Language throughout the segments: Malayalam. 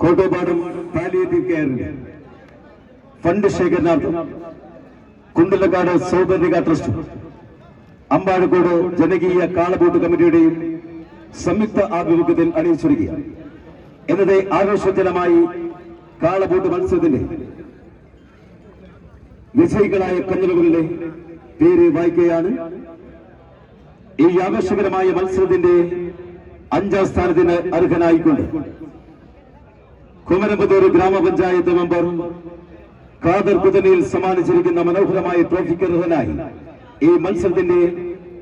കോട്ടോപാടും പാലിയേറ്റീവ് കെയറിന്റെ ഫണ്ട് ശേഖരണാർത്ഥം കുണ്ടലക്കാട് സൗപർണിക ട്രസ്റ്റ് അമ്പാഴക്കോട് ജനകീയ കാളബോട്ട് കമ്മിറ്റിയുടെയും സംയുക്ത ആഭിമുഖ്യത്തിൽ അണിയിച്ചൊരുക്കുക. എന്നത് ആവേശജനമായി കാളബോട്ട് മത്സരത്തിന്റെ വിജയികളായ കഞ്ഞലുകളിലെ പേര് വായിക്കുകയാണ്. ഈ ആവേശകരമായ മത്സരത്തിന്റെ അഞ്ചാം സ്ഥാനത്തിന് അർഹനായിക്കൊണ്ട് കുമരമ്പത്തൂർ ഗ്രാമപഞ്ചായത്ത് മെമ്പർ ഖാദർ പുതനിയിൽ സമ്മാനിച്ചിരിക്കുന്ന മനോഹരമായ ട്രോഫിക്ക് അർഹനായി ഈ മത്സരത്തിന്റെ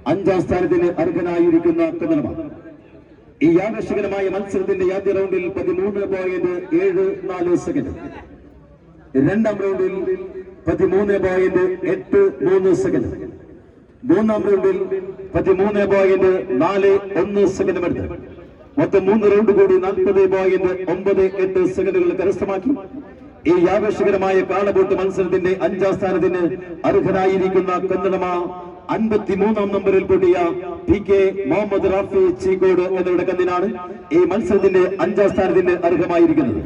അഞ്ചാം സ്ഥാനത്തിന് അർഹനായിരിക്കുന്ന കുമരമാണ് ഈ ആകർഷകരമായ മത്സരത്തിന്റെ ആദ്യ റൗണ്ടിൽ പതിമൂന്ന് പോയിന്റ് ഏഴ് നാല് സെക്കൻഡ് രണ്ടാം റൗണ്ടിൽ പതിമൂന്ന് പോയിന്റ് എട്ട് മൂന്ന് സെക്കൻഡ് മൂന്നാം റൗണ്ടിൽ പതിമൂന്ന് പോയിന്റ് നാല് ഒന്ന് സെക്കൻഡ് എടുത്ത്. മൊത്തം മൂന്ന് റൗണ്ട് കൂടി നാൽപ്പത് പോയിന്റ് ഒമ്പത് എട്ട് സെക്കൻഡുകൾ കരസ്ഥമാക്കി. ഈ ആവേശകരമായ കാളബോട്ട് മത്സരത്തിന്റെ അഞ്ചാം സ്ഥാനത്തിന് അർഹനായിരിക്കുന്ന കന്നടമ അൻപത്തിമൂന്നാം നമ്പറിൽ കൂട്ടിയ പി കെ മുഹമ്മദ് റാഫി ചീക്കോട് എന്നിവരുടെ കന്നിനാണ് ഈ മത്സരത്തിന്റെ അഞ്ചാം സ്ഥാനത്തിന് അർഹമായിരിക്കുന്നത്.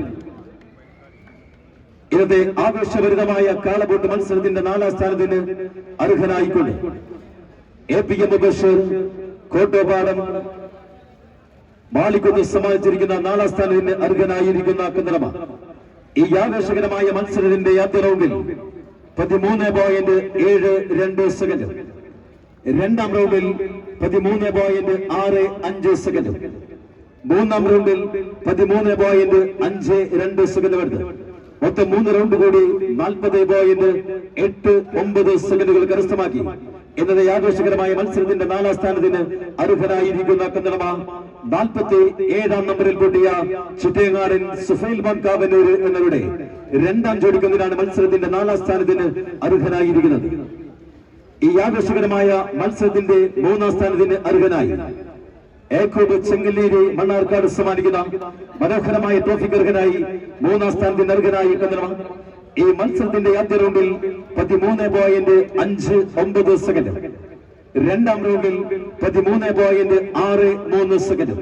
ഇന്നത്തെ ആവേശഭരിതമായ കാളബോട്ട് മത്സരത്തിന്റെ നാലാം സ്ഥാനത്തിന് അർഹനായിക്കൊണ്ട്. A P M Basheer Kottopadam Malikkunnu സമ്മാനിച്ചിരിക്കുന്ന നാലാം സ്ഥാനത്തിന് അർഹനായിരിക്കുന്ന കന്നഡമ ഈ ആകർഷകരമായ മത്സരത്തിന്റെ ആദ്യ റൗണ്ടിൽ പതിമൂന്ന് പോയിന്റ് ഏഴ് രണ്ട് സെക്കൻഡ് രണ്ടാം റൗണ്ടിൽ പതിമൂന്ന് പോയിന്റ് ആറ് അഞ്ച് സെക്കൻഡ് മൂന്നാം റൗണ്ടിൽ പതിമൂന്ന് പോയിന്റ് അഞ്ച് രണ്ട് സെക്കൻഡ് വരുന്നത് മൊത്തം മൂന്ന് റൗണ്ട് കൂടി നാൽപ്പത് പോയിന്റ് എട്ട് ഒമ്പത് സെക്കൻഡുകൾ കരസ്ഥമാക്കി. എന്നത് ആഘോഷകരമായ മത്സരത്തിന്റെ നാലാം സ്ഥാനത്തിന് അർഹനായിരിക്കുന്ന കന്നഡമ നാൽപ്പത്തി ഏഴാം നമ്പറിൽ പൊട്ടിയ ചിറ്റയങ്ങാടൻ സുഫൈൽ മക്കാവന്നൂർ എന്നവരുടെ രണ്ടാം ജോഡിക്കുന്നതിനാണ് മത്സരത്തിന്റെ നാലാം സ്ഥാനത്തിന് അർഹനായിരിക്കുന്നത്. ഈ ആകർഷകരമായ മത്സരത്തിന്റെ മൂന്നാം സ്ഥാനത്തിന് അർഹനായി. ഏക്കോബ് ചെങ്കല്ലേരി മണ്ണാർക്കാട് സമ്മാനിക്കുന്ന മനോഹരമായ ട്രോഫിക്ക് അർഹനായി മൂന്നാം സ്ഥാനത്തിന് അർഹനായി ഈ മത്സരത്തിന്റെ ആദ്യ റൗണ്ടിൽ പതിമൂന്ന് പോയിന്റ് അഞ്ച് ഒമ്പത് സെക്കൻഡ്. രണ്ടാം റൗണ്ടിൽ പതിമൂന്ന് പോയിന്റ് ആറ് മൂന്ന് സെക്കൻഡ്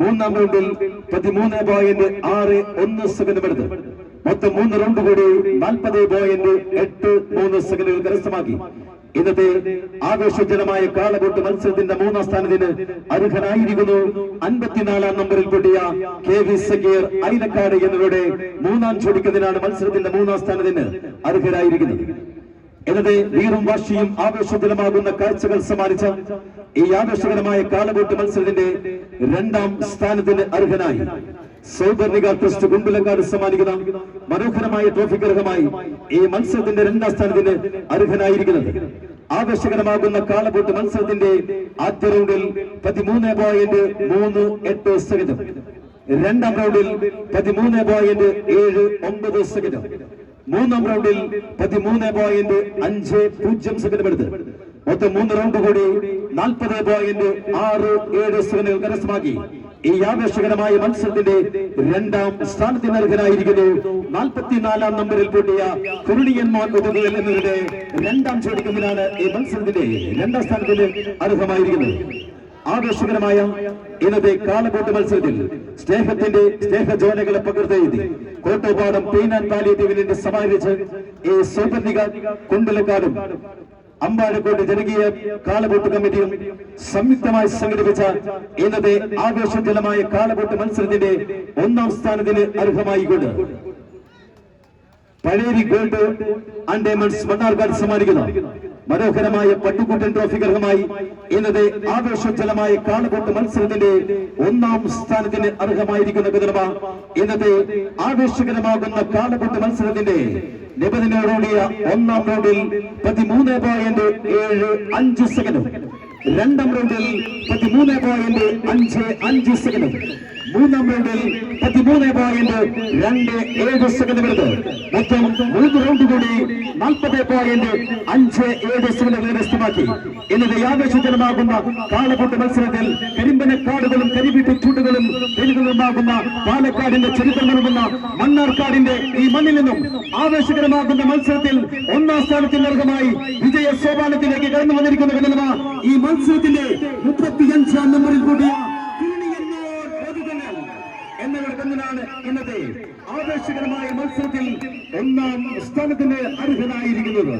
മൂന്നാം റൗണ്ടിൽ പതിമൂന്ന് പോയിന്റ് ആറ് ഒന്ന് സെക്കൻഡ് എടുത്ത് മൊത്തം മൂന്ന് റൗണ്ട് കൂടി നാൽപ്പത് പോയിന്റ് എട്ട് മൂന്ന് സെക്കൻഡുകൾ കരസ്ഥമാക്കി. ഇന്നത്തെ ആഘോഷജനമായ കാളകൂട്ട് മത്സരത്തിന്റെ മൂന്നാം സ്ഥാനത്തിന് അർഹനായിരിക്കുന്നു അൻപത്തിനാലാം നമ്പറിൽ പൊട്ടിയ കെ വി സക്കീർ ഐലക്കാട് എന്നിവരുടെ മൂന്നാം ചോദിക്കുന്നതിനാണ് മത്സരത്തിന്റെ മൂന്നാം സ്ഥാനത്തിന് അർഹരായിരിക്കുന്നത്. എന്നത് വീറും വാശിയും ആവേശത്തിലുമാകുന്ന കാഴ്ചകൾ സമ്മാനിച്ച ഈ ആവേശകരമായ കാളകൂട്ട് മത്സരത്തിന്റെ രണ്ടാം സ്ഥാനത്തിന് അർഹനായി. സൗകര്യ ട്രസ്റ്റ് കുണ്ടുലക്കാട് സമ്മാനിക്കുന്ന മനോഹരമായ ട്രോഫി അർഹമായി ഈ മത്സരത്തിന്റെ രണ്ടാം സ്ഥാനത്തിന് അർഹനായിരിക്കുന്നത്. ആവേശകരമാകുന്ന കാളപൂട്ട് മത്സരത്തിന്റെ ആദ്യ റൗണ്ടിൽ പതിമൂന്ന് പോയിന്റ് മൂന്ന് എട്ട് സെക്കൻഡ്. രണ്ടാം റൗണ്ടിൽ പതിമൂന്ന് പോയിന്റ് ഏഴ് ഒമ്പത് സെക്കൻഡ്. മൂന്നാം റൗണ്ടിൽ പതിമൂന്ന് പോയിന്റ് അഞ്ച് പൂജ്യം സെക്കൻഡ് എടുത്ത്. മൊത്തം മൂന്ന് റൗണ്ട് കൂടി നാൽപ്പത് പോയിന്റ് ആറ് ഏഴ് സെക്കൻഡുകൾ കരസ്ഥമാക്കി. ഈ ആവേശകരമായ മത്സരത്തിന്റെ രണ്ടാം സ്ഥാനത്തിന് അർഹനായിരിക്കുന്നു നാൽപ്പത്തിനാലാം നമ്പറിൽ കൂട്ടിയ കുരുണിയന്മാർ ഒതുങ്ങൽ എന്നവരുടെ രണ്ടാം ചോദിക്കുന്നതിനാണ് ഈ മത്സരത്തിന്റെ രണ്ടാം സ്ഥാനത്തിന് അർഹമായിരിക്കുന്നത്. ആവേശകരമായ ഇന്നത്തെ കാലക്കൂട്ട് മത്സരത്തിൽ സ്നേഹത്തിന്റെ സ്നേഹജോനകളെ പകർത്തെഴുതി കോട്ടോപാടം പെയിൻ ആൻഡ് പാലിയേറ്റീവിനെ സമാഹരിച്ച് ഈ സൗപർണിക കുണ്ടലക്കാടും അമ്പാഴക്കോട്ട് ജനകീയ കാലബോട്ട് കമ്മിറ്റിയും സംയുക്തമായി സംഘടിപ്പിച്ച ഇന്നത്തെ ആഘോഷജലമായ കാലബോട്ട് മത്സരത്തിന്റെ ഒന്നാം സ്ഥാനത്തിന് അർഹമായിക്കൊണ്ട് Pazheri gold and diamonds Mannarkkad സമ്മാനിക്കുന്ന. മനോഹരമായ പട്ടിക്കുട്ടൻ ട്രോഫി അർഹമായി ഇന്നത്തെ ആവേശജലമായ കാളുകൂട്ട് മത്സരത്തിന്റെ ഒന്നാം സ്ഥാനത്തിന് അർഹമായിരിക്കുന്ന കുതിർമ ഇന്നത്തെ ആവേശകരമാകുന്ന കാളുകൂട്ട് മത്സരത്തിന്റെ നിബന്ധനയോടുകൂടിയ ഒന്നാം റൗണ്ടിൽ പതിമൂന്ന് പോയിന്റ് ഏഴ് അഞ്ച് സെക്കൻഡും. രണ്ടാം റൗണ്ടിൽ പതിമൂന്ന് പോയിന്റ് അഞ്ച് അഞ്ച് സെക്കൻഡും. മൂന്നാം റൗണ്ടിൽ പതിമൂന്ന് പോയിന്റ് രണ്ട് ഏഴ് സെക്കൻഡ് എടുത്ത് മൊത്തം മൂന്ന് റൗണ്ട് കൂടി നാൽപ്പത് പോയിന്റ് അഞ്ച് ഏഴ് സെക്കൻഡ് കരസ്ഥമാക്കി ഇന്നത്തെ ആവേശജനമാകുന്ന കാളക്കൂട്ട് മത്സരത്തിൽ കരിമ്പന കാടുകളും കരിവീട്ടു ചൂട്ടുകളും തെലുകളുമാകുന്ന പാലക്കാടിന്റെ ചരിത്രം നൽകുന്ന മണ്ണാർക്കാടിന്റെ ഈ മണ്ണിൽ നിന്നും ആവേശകരമാകുന്ന മത്സരത്തിൽ ഒന്നാം സ്ഥാനത്തിന് അർഹമായി വിജയ സോപാനത്തിലേക്ക് കടന്നു വന്നിരിക്കുന്ന ഈ മത്സരത്തിന്റെ മുപ്പത്തിയഞ്ചാം നമ്പറിൽ കൂടിയ ഇന്നത്തെ ആവേശകരമായ മത്സരത്തിൽ ഒന്നാം സ്ഥാനത്തിന് അർഹനായിരിക്കുന്നത്.